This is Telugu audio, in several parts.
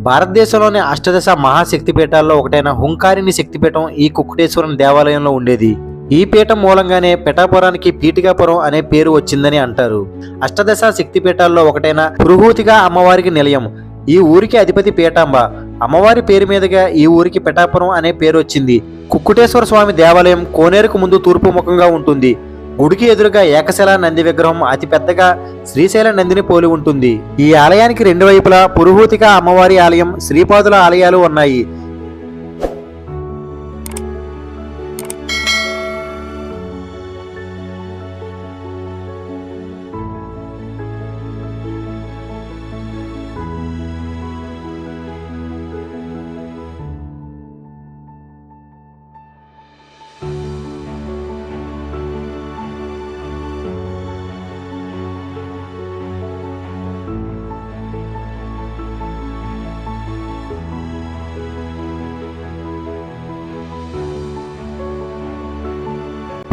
భారతదేశంలోని అష్టదశ మహాశక్తిపీఠాల్లో ఒకటైన హుంకారిని శక్తిపీఠం ఈ కుక్కుటేశ్వరం దేవాలయంలో ఉండేది. ఈ పీఠం మూలంగానే పిఠాపురానికి పీఠికాపురం అనే పేరు వచ్చిందని అంటారు. అష్టదశ శక్తిపీఠాల్లో ఒకటైన పురుహూతిగా అమ్మవారికి నిలయం. ఈ ఊరికి అధిపతి పీఠాంబ. అమ్మవారి పేరు మీదుగా ఈ ఊరికి పిఠాపురం అనే పేరు వచ్చింది. కుక్కుటేశ్వర స్వామి దేవాలయం కోనేరుకు ముందు తూర్పు ముఖంగా ఉంటుంది. గుడికి ఎదురుగా ఏకశిలా నంది విగ్రహం అతి పెద్దగా శ్రీశైల నందిని పోలి ఉంటుంది. ఈ ఆలయానికి రెండు వైపులా పురుహూతిక అమ్మవారి ఆలయం శ్రీపాదుల ఆలయాలు ఉన్నాయి.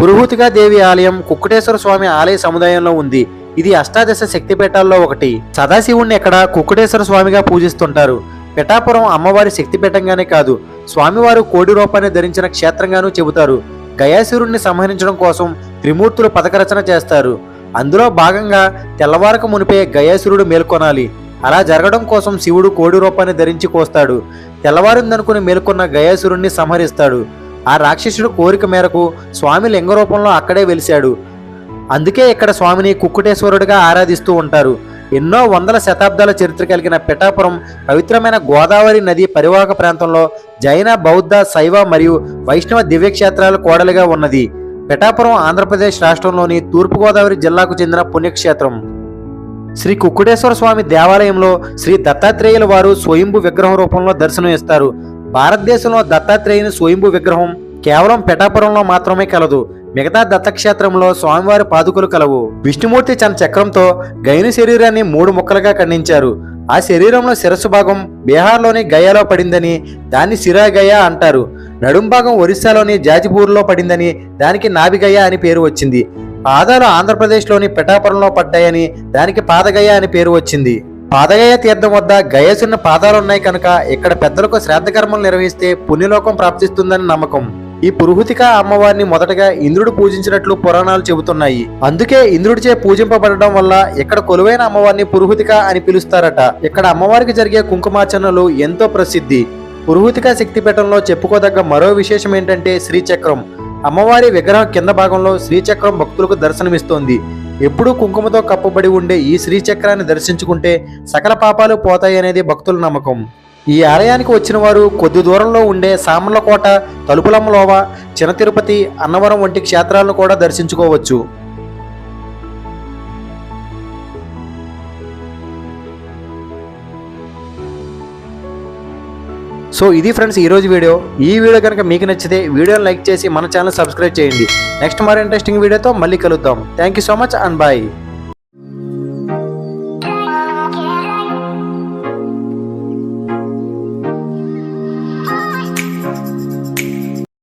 పురుహూతిగా దేవి ఆలయం కుక్కుటేశ్వర స్వామి ఆలయ సముదాయంలో ఉంది. ఇది అష్టాదశ శక్తిపీఠాల్లో ఒకటి. సదాశివుణ్ణి ఇక్కడ కుక్కుటేశ్వర స్వామిగా పూజిస్తుంటారు? పిఠాపురం అమ్మవారి శక్తిపీఠంగానే కాదు. స్వామివారు కోడి రూపాన్ని ధరించిన క్షేత్రంగానూ చెబుతారు. గయాసురుణ్ణి సంహరించడం కోసం త్రిమూర్తులు పథకరచన చేస్తారు. అందులో భాగంగా తెల్లవారక మునిపే గయాసురుడు మేల్కొనాలి. అలా జరగడం కోసం శివుడు కోడి రూపాన్ని ధరించి కోస్తాడు. తెల్లవారిందనుకుని మేల్కొన్న గయాసురుణ్ణి సంహరిస్తాడు. ఆ రాక్షసుడు కోరిక మేరకు స్వామి లింగ రూపంలో అక్కడే వెలిశాడు. అందుకే ఇక్కడ స్వామిని కుక్కుటేశ్వరుడిగా ఆరాధిస్తూ ఉంటారు. ఎన్నో వందల శతాబ్దాల చరిత్ర కలిగిన పిఠాపురం పవిత్రమైన గోదావరి నది పరివాహక ప్రాంతంలో జైన బౌద్ధ శైవ మరియు వైష్ణవ దివ్యక్షేత్రాలు కోడలిగా ఉన్నది. పిఠాపురం ఆంధ్రప్రదేశ్ రాష్ట్రంలోని తూర్పుగోదావరి జిల్లాకు చెందిన పుణ్యక్షేత్రం. శ్రీ కుక్కుటేశ్వర స్వామి దేవాలయంలో శ్రీ దత్తాత్రేయుల వారు స్వయంభు విగ్రహం రూపంలో దర్శనం ఇస్తారు భారతదేశంలో దత్తాత్రేయుని స్వయంభు విగ్రహం కేవలం పిఠాపురంలో మాత్రమే కలదు మిగతా దత్తక్షేత్రంలో స్వామివారి పాదుకలు కలవు. విష్ణుమూర్తి తన చక్రంతో గైని శరీరాన్ని మూడు ముక్కలుగా ఖండించారు. ఆ శరీరంలో శిరస్సు భాగం బీహార్లోని గయాలో పడిందని దాన్ని సిరాగయ అంటారు. నడుం భాగం ఒరిస్సాలోని జాజిపూర్లో పడిందని దానికి నాభిగయ అని పేరు వచ్చింది. పాదాలు ఆంధ్రప్రదేశ్లోని పిఠాపురంలో పడ్డాయని దానికి పాదగయ అని పేరు వచ్చింది. పాదగయ తీర్థం వద్ద గయసున్న పాదాలున్నాయి కనుక ఇక్కడ పెద్దలకు శ్రాద్ధకర్మలు నిర్వహిస్తే పుణ్యలోకం ప్రాప్తిస్తుందని నమ్మకం. ఈ పురుహుతిక అమ్మవారిని మొదటగా ఇంద్రుడు పూజించినట్లు పురాణాలు చెబుతున్నాయి. అందుకే ఇంద్రుడిచే పూజింపబడడం వల్ల ఇక్కడ కొలువైన అమ్మవారిని పురుహుతిక అని పిలుస్తారట. ఇక్కడ అమ్మవారికి జరిగే కుంకుమార్చనలు ఎంతో ప్రసిద్ధి. పురుహుతిక శక్తిపీఠంలో చెప్పుకోదగ్గ మరో విశేషం ఏంటంటే శ్రీచక్రం. అమ్మవారి విగ్రహం కింద భాగంలో శ్రీచక్రం భక్తులకు దర్శనమిస్తోంది. ఎప్పుడూ కుంకుమతో కప్పబడి ఉండే ఈ శ్రీచక్రాన్ని దర్శించుకుంటే సకల పాపాలు పోతాయనేది భక్తుల నమ్మకం. ఈ ఆలయానికి వచ్చిన వారు కొద్ది దూరంలో ఉండే సామర్లకోట తలుపులమ్మలోవ చిన్న తిరుపతి అన్నవరం వంటి క్షేత్రాలను కూడా దర్శించుకోవచ్చు. సో ఇది ఫ్రెండ్స్ ఈరోజు వీడియో. ఈ వీడియో కనుక మీకు నచ్చితే వీడియోని లైక్ చేసి మన ఛానల్ సబ్స్క్రైబ్ చేయండి. నెక్స్ట్ మరో ఇంట్రెస్టింగ్ వీడియోతో మళ్ళీ కలుద్దాం. Thank you so much and bye.